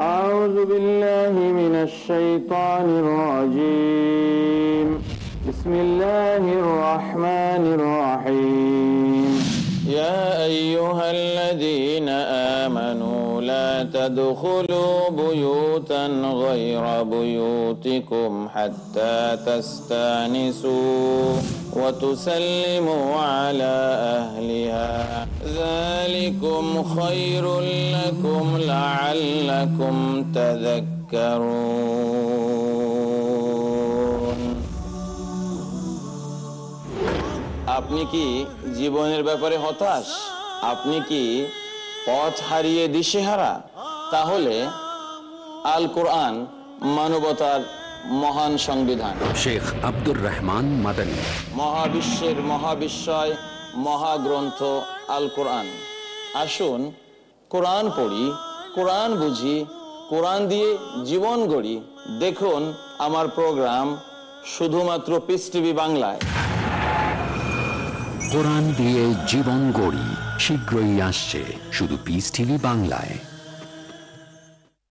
أعوذ بالله من الشيطان الرجيم. بسم الله الرحمن الرحيم. يا أيها الذين آمنوا لا تدخلوا بيوتا غير بيوتكم حتى تستأنسوا وتسلموا على ذلكم خير لكم لعلكم تذكرون আপনি কি জীবনের ব্যাপারে হতাশ আপনি কি পথ হারিয়ে দিশেহারা তাহলে আল কোরআন মানবতার মহান সংবিধান শেখ আব্দুর রহমান মাদানী মহাবিশ্বের মহাবিস্ময় মহাগ্রন্থ আল কোরআন আসুন, কোরআন পড়ি, কোরআন বুঝি, কোরআন দিয়ে জীবন গড়ি। দেখুন আমার প্রোগ্রাম শুধুমাত্র পিস টিভি বাংলায়। কোরআন দিয়ে জীবন গড়ি, শীঘ্রই আসছে শুধু পিস টিভি বাংলায়।